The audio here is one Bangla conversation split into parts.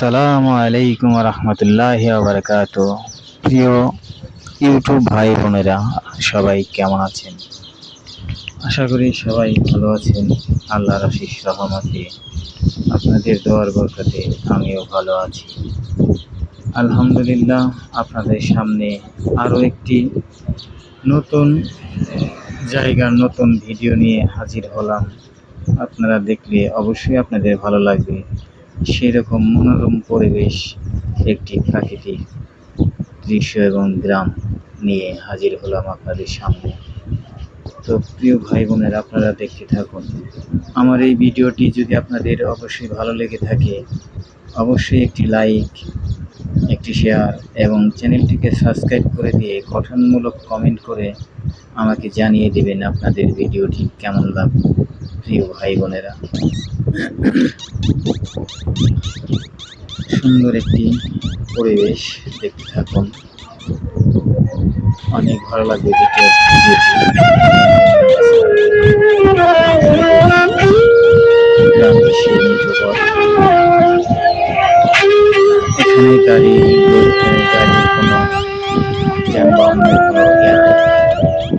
আসসালামু আলাইকুম রহমতুল্লাহ বারকাত। প্রিয় ইউটিউব ভাই বোনেরা, সবাই কেমন আছেন? আশা করি সবাই ভালো আছেন। আল্লাহর আশিস রহমতে আপনাদের দোয়ার বরকতে আমিও ভালো আছি। আলহামদুলিল্লাহ, আপনাদের সামনে আরও একটি নতুন, জায়গার নতুন ভিডিও নিয়ে হাজির হলাম। আপনারা দেখলে অবশ্যই আপনাদের ভালো লাগবে। সেরকম মনোরম পরিবেশ একটি প্রাকৃতিক দৃশ্য এবং গ্রাম নিয়ে হাজির হলাম আপনাদের সামনে। তো প্রিয় ভাই বোনেরা আপনারা দেখতে থাকুন। আমার এই ভিডিওটি যদি আপনাদের অবশ্যই ভালো লেগে থাকে, অবশ্যই একটি লাইক, একটি শেয়ার এবং চ্যানেলটিকে সাবস্ক্রাইব করে দিয়ে গঠনমূলক কমেন্ট করে আমাকে জানিয়ে দেবেন আপনাদের ভিডিওটি কেমন লাগবে প্রিয় ভাই বোনেরা সুন্দর একটি পরিবেশ দেখতে থাকুন। অনেক ভালো লাগবে এখানে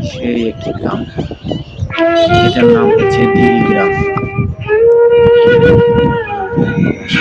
সেই একটি গ্রাম। এটার নাম হচ্ছে দিল গ্রাম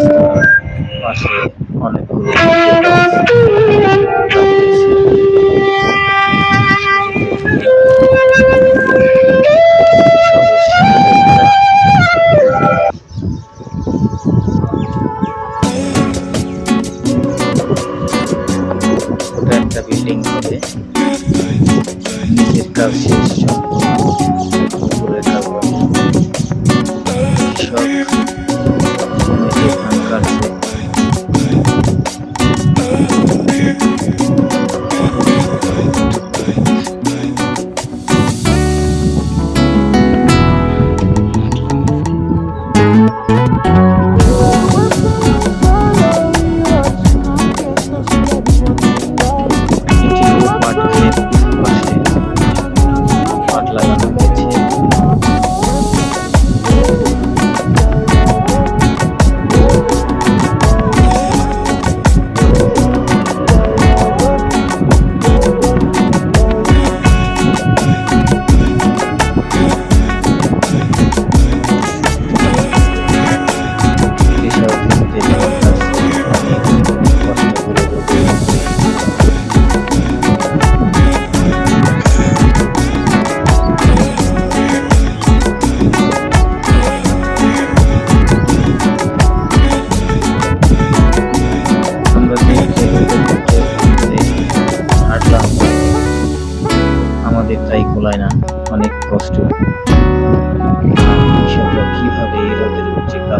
রাস্তার পাশে অনেকগুলো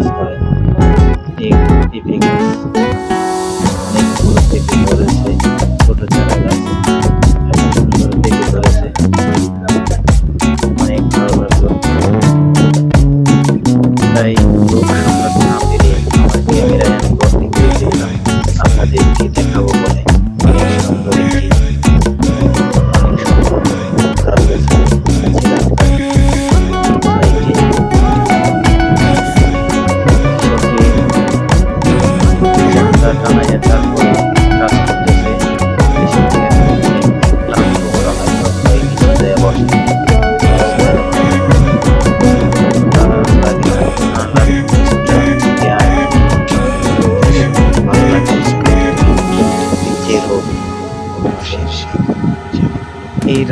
কাজ করে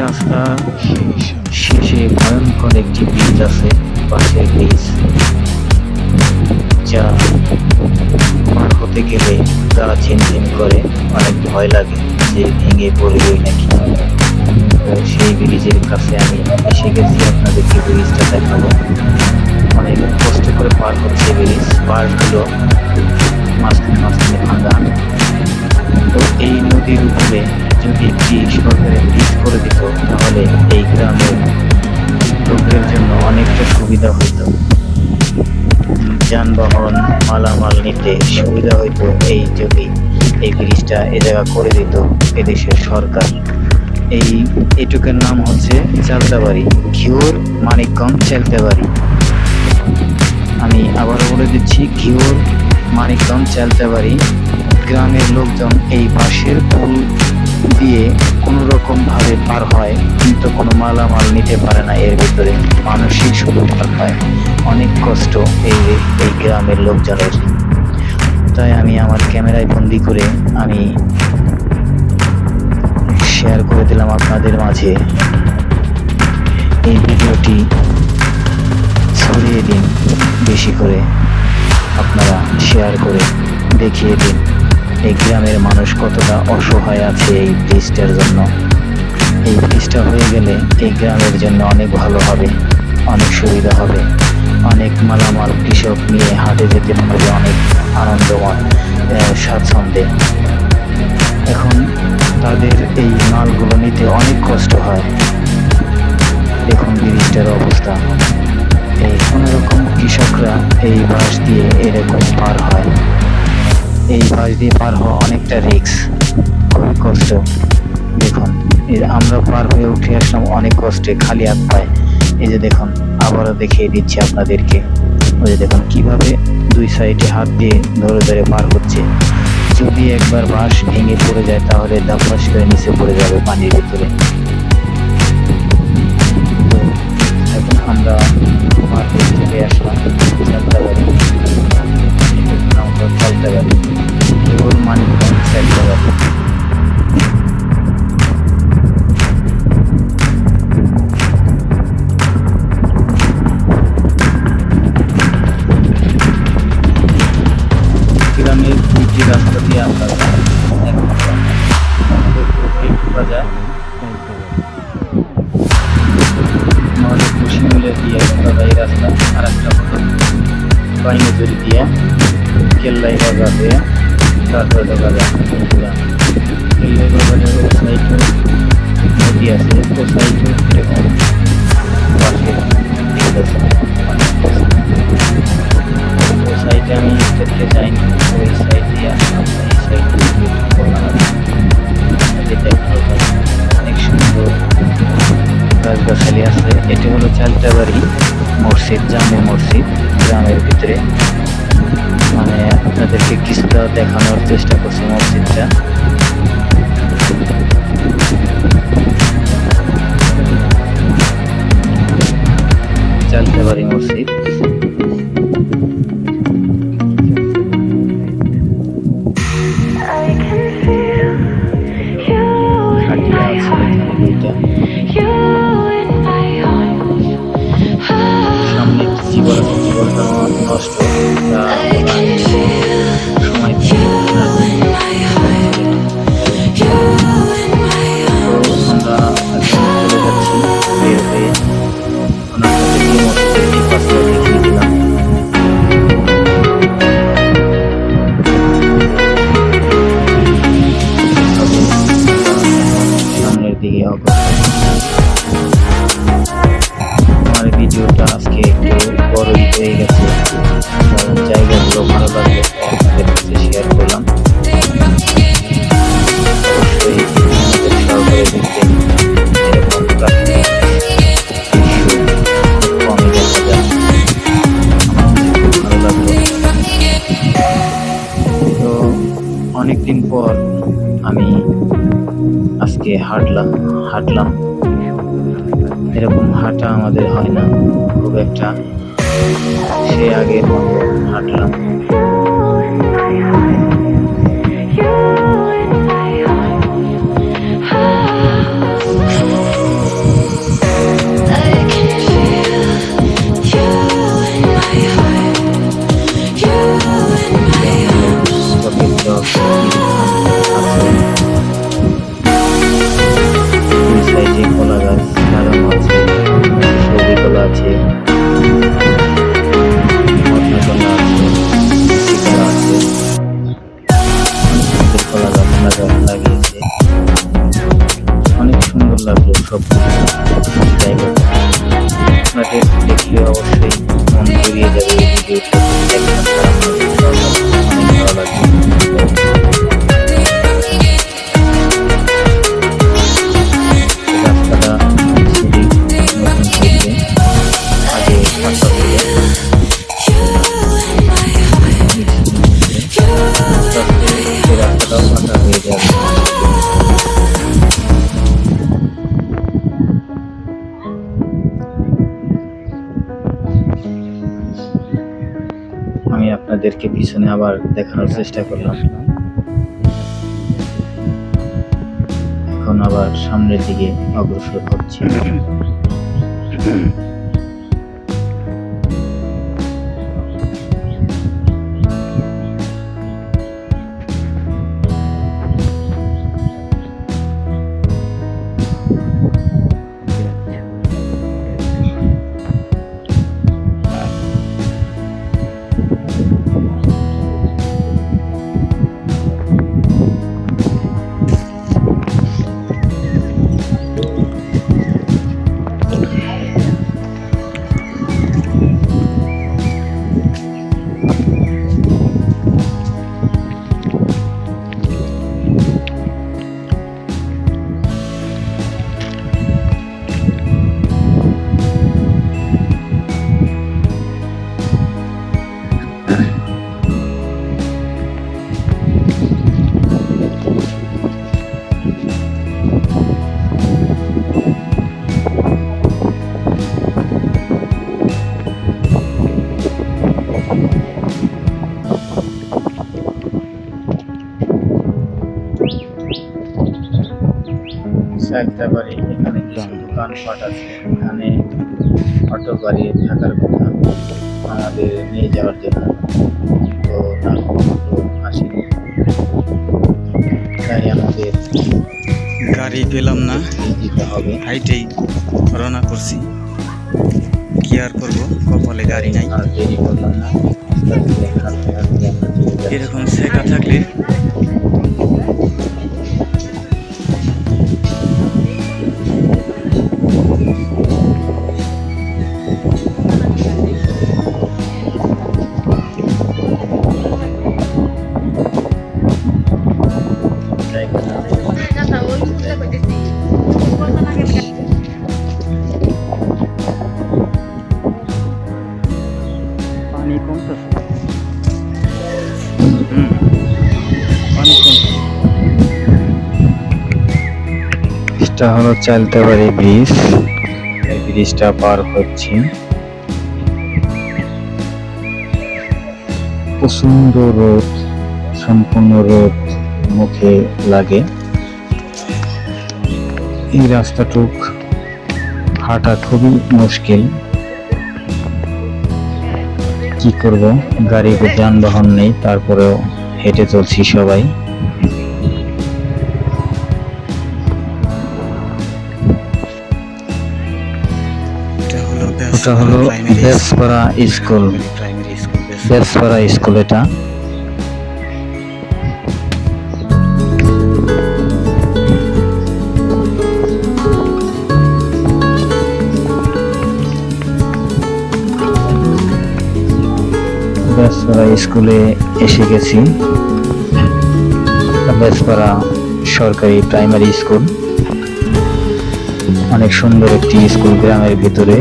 রাস্তা, শেষে ভয়ঙ্কর একটি ব্রিজ আছে বাসের ব্রিজ যা পার হতে গেলে গা ঝিনঝিন করে, অনেক ভয় লাগে যে ভেঙে পড়বই নাকি। তো সেই ব্রিজের কাছে আমি এসে গেছি, আপনাদেরকে ব্রিজটা দেখাবো। অনেক কষ্ট করে পার হচ্ছে ব্রিজ পার হলো মাঝখানে মাঝখানে ভাঙা। তো এই নদীর উপরে যদি একটি সরকারের ব্রিজ করে দিত, তাহলে এই গ্রামের লোকদের জন্য অনেকটা সুবিধা হতো যানবাহন, মালামাল নিতে সুবিধা হইতো এই যদি এই ব্রিজটা এ জায়গা করে দিত এদেশের সরকার। এই এটুকের নাম হচ্ছে চালতাবাড়ি, ঘিওর মানিকগঞ্জ চালতাবাড়ি। আমি আবারও বলে দিচ্ছি, ঘিওর মানিকগঞ্জ চালতাবাড়ি, গ্রামের লোকজন এই বাঁশের পুল দিয়ে কোনো রকম ভাবে পার হয়, কিন্তু কোনো মালামাল নিতে পারে না। এর ভিতরে মানসিক শুধু পার হয়। অনেক কষ্ট এই এই গ্রামের লোকজনের। তাই আমি আমার ক্যামেরায় বন্দি করে আমি শেয়ার করে দিলাম আপনাদের মাঝে। এই ভিডিওটি ছড়িয়ে দিন, বেশি করে আপনারা শেয়ার করে দেখিয়ে দিন। এই গ্রামের মানুষ কতটা অসহায় আছে এই ব্রিজটার জন্য। এই ব্রিজটা হয়ে গেলে এই গ্রামের জন্য অনেক ভালো হবে, অনেক সুবিধা হবে। অনেক মালামাল কৃষক নিয়ে হাটে যেতে পারবে, অনেক আনন্দময় স্বাচ্ছন্দ্যে। এখন তাদের এই মালগুলো নিতে অনেক কষ্ট হয়। দেখুন ব্রিজটার অবস্থা। এই কোনো রকম কৃষকরা এই বাস দিয়ে এরকম পার হয়। এই বাস দিয়ে পার হওয়া অনেকটা রিক্স খুবই কষ্ট। দেখুন এই আমরা পার হয়ে উঠে আসলাম অনেক কষ্টে, খালি হাত পায়। এই যে দেখুন, আবারও দেখিয়ে দিচ্ছি আপনাদেরকে। ওই যে দেখুন, কীভাবে দুই সাইডে হাত দিয়ে ধরে ধরে পার হচ্ছে। যদি একবার বাঁশ ভেঙে পড়ে যায়, তাহলে দাপাস করে নিচে পড়ে যাবে পানির ভিতরে। এখন আমরা আসলাম কেবল মানিকগঞ্জ দুইটি রাস্তা দিয়ে আমরা বাজার আমাদের দিয়ে একটা এই রাস্তা আর একটা হলো বাইনজুরি দিয়ে কেল্লাই বাজার দিয়ে যায় বাজারের ওই নদী আছে ও সাইডে এরকম পাশে দিক সাইডে আমি দেখতে যাইনি ওই সাইড আসলাম এই অনেক সুন্দর গাছগাছালি আছে এটি হলো চালতাবাড়ি মসজিদ জামে মসজিদ গ্রামের ভিতরে মানে আপনাদেরকে কিছুটা দেখানোর চেষ্টা করছি মসজিদটা। সামনের হাঁটলাম। এরকম হাঁটা আমাদের হয় না। খুব একটা আবার দেখানোর চেষ্টা করলাম। এখন আবার সামনের দিকে অগ্রসর হচ্ছে। কিছু দোকানপাট আছে। এখানে অটো গাড়ি থাকার কথা আমাদের নিয়ে যাওয়ার জন্য। তো না অটো আসেনি তাই আমাদের গাড়ি পেলাম না। যেতে হবে। হাইটেই রওনা করছি। কি আর করব? কপালে গাড়ি নাই। আর দেরি করলাম ব্রিজটা হলো চালতাবাড়ি ব্রিজ। এই ব্রিজটা পার হচ্ছে। প্রচণ্ড রোদ, সম্পূর্ণ রোদ মুখে লাগে। এই রাস্তাটুক হাঁটা খুবই মুশকিল। কি করব? গাড়ি, যানবাহন নেই, তারপরেও হেঁটে চলছি সবাই। ওটা হলো বেসপাড়া স্কুল। বেসপাড়া স্কুল এটা। বেসপাড়া স্কুলে এসে গেছি। বেসপাড়া সরকারি প্রাইমারি স্কুল। অনেক সুন্দর একটি স্কুল গ্রামের ভিতরে।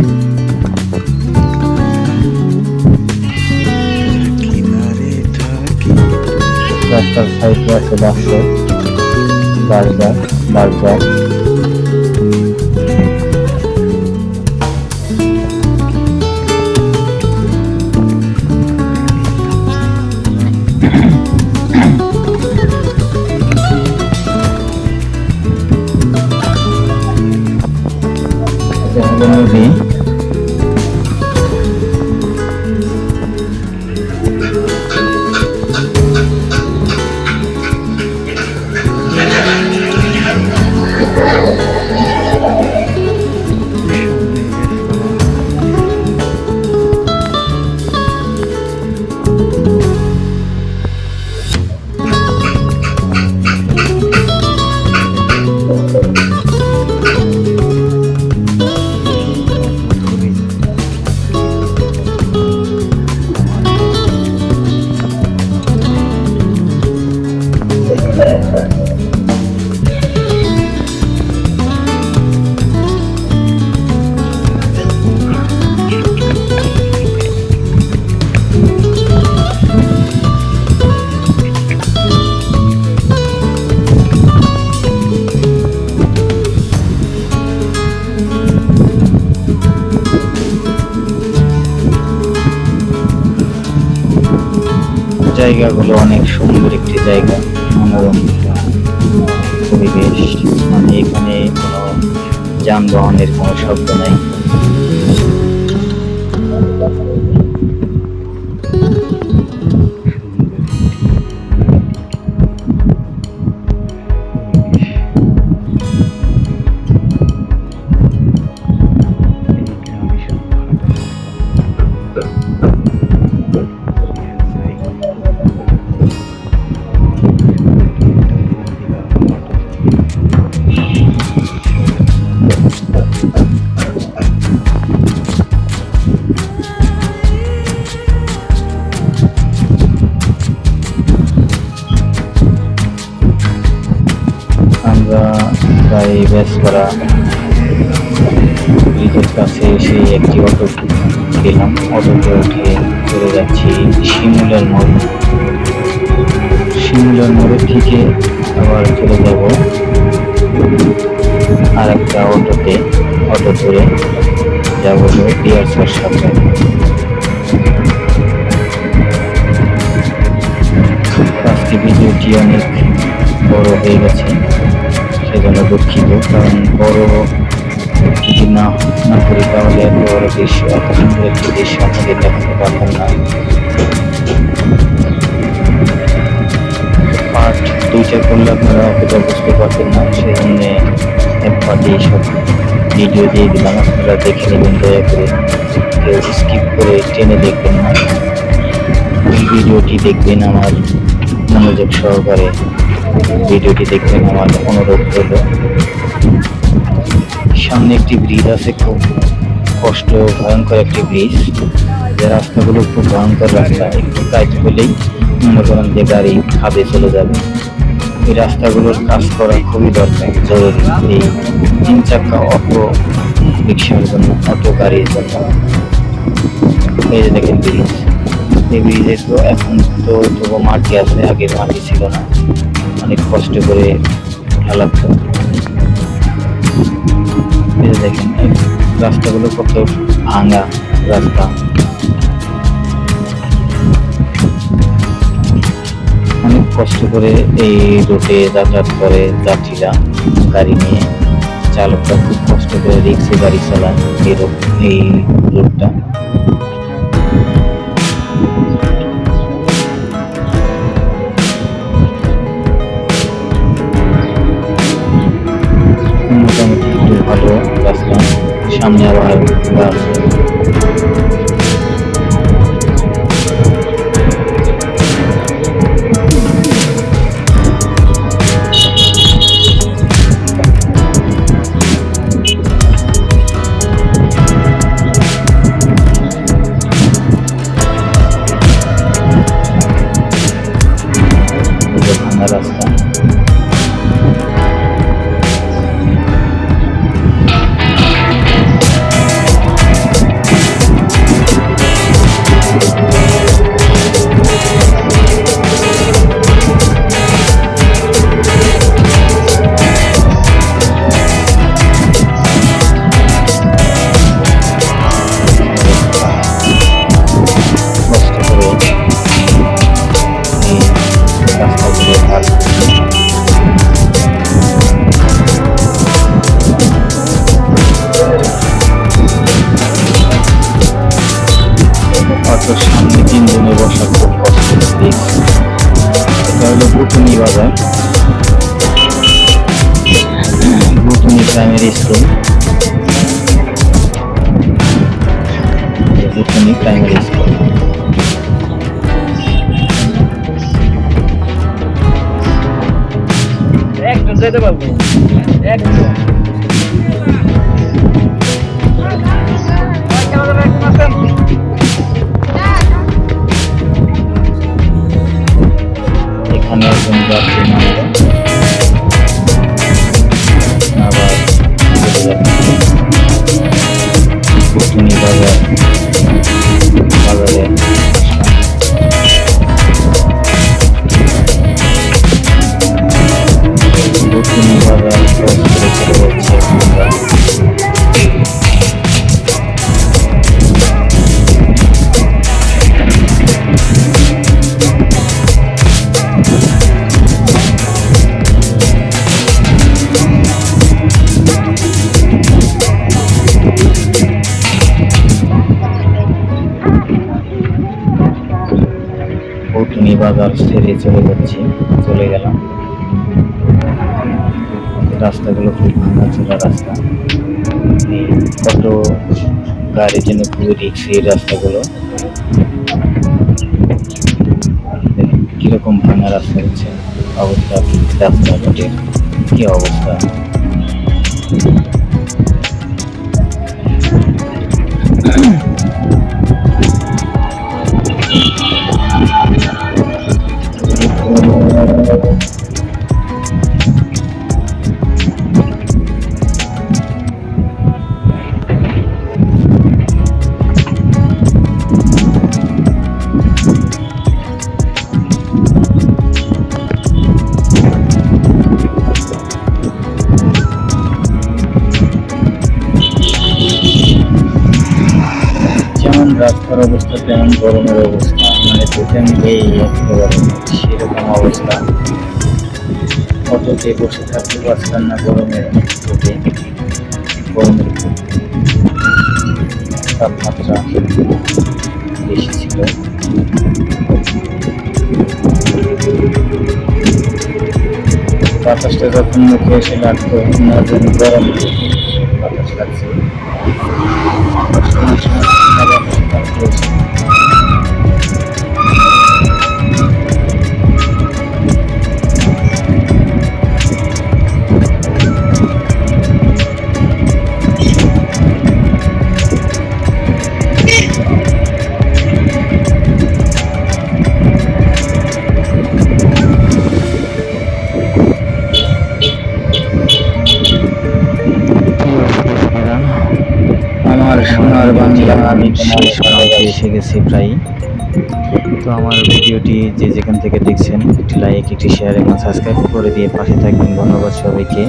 রাস্তার সাইডে আছে বাসে বার্গার বার্গার জায়গাগুলো অনেক সুন্দর একটি জায়গা মনোরম পরিবেশ। মানে এখানে কোনো যানবাহনের কোনো শব্দ নাই। যাব পিয়ার্সের সাথে। আজকে ভিডিওটি অনেক বড় হয়ে গেছে, সেজন্য দুঃখিত, কারণ বড় যদি না না করি তাহলে এত বড় দৃশ্য এত সুন্দর একটি দৃশ্য আপনাদের দেখাতে পারতাম না। পার্ট দুইটা করলে আপনারা অতটা বুঝতে পারতেন না, সেই জন্য পার্টি ভিডিও দিয়ে দিলাম। আপনারা দেখে নেবেন, দয়া করে কেউ স্কিপ করে টেনে দেখবেন না। এই ভিডিওটি দেখবেন আমার মনোযোগ সহকারে। ভিডিওটি দেখবেন আমার অনুরোধ রইল। সামনে একটি ব্রিজ আছে, খুব কষ্ট ভয়ঙ্কর একটি ব্রিজ যে রাস্তাগুলো খুব ভয়ঙ্কর রাস্তা, একটু কাজ করলেই মনে করেন যে গাড়ি খাদে চলে যাবে। এই রাস্তাগুলোর কাজ করা খুবই দরকার, জরুরি। এই তিন চাকা অটো রিক্সার জন্য, অটো গাড়ির জন্য। এই যে দেখেন ব্রিজ, এই ব্রিজে তো এখন তো তবু মাটি আছে, আগে মাটি ছিল না। অনেক কষ্ট করে ঢালাতো দেখেন রাস্তাগুলো কত ভাঙা রাস্তা। কষ্ট করে এই রুটে যাতায়াত করে যাত্রীরা গাড়ি নিয়ে, চালকরা খুব কষ্ট করে রিক্সে গাড়ি চালায় এই এই রুটটা। মোটামুটি ভালো রাস্তা, সামনে আবার bus. Primary school Butuni primary school একজন যেতে পারব। একজন। খুব রাস্তা। কত গাড়ির জন্য খুবই রিক্সি এই রাস্তাগুলো। কীরকম ভাঙা রাস্তা হচ্ছে, অবস্থা রাস্তাঘাটের কি অবস্থা। অটোতে বসে থাকতে পারছিলাম না গরমের চোখে গরমের তাপমাত্রা বেশি ছিল। বাতাসটা যখন মুখে এসে লাগতো না যেন গরম বাতাস লাগছে। আমার বাংলা আমি শেষ প্রান্তে এসে গেছি প্রায় তো আমার ভিডিওটি যে যেখান থেকে দেখছেন একটি লাইক একটি শেয়ার এবং সাবস্ক্রাইব করে দিয়ে পাশে থাকবেন। ধন্যবাদ সবাইকে।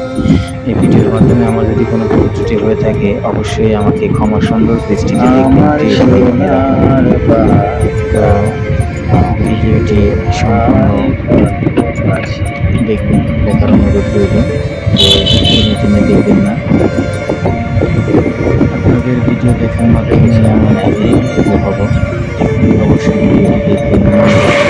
এই ভিডিওর মাধ্যমে আমার যদি কোনো ভুল ত্রুটি হয়ে থাকে অবশ্যই আমাকে ক্ষমা সুন্দর দৃষ্টিতে দেখবেন। তো ভিডিওটি সম্পূর্ণ দেখবেন দেখার অনুরোধ করবেন যে দেখবেন না। আপনাদের ভিডিও দেখার মাধ্যমে আমার আগে অবশ্যই দেখবেন।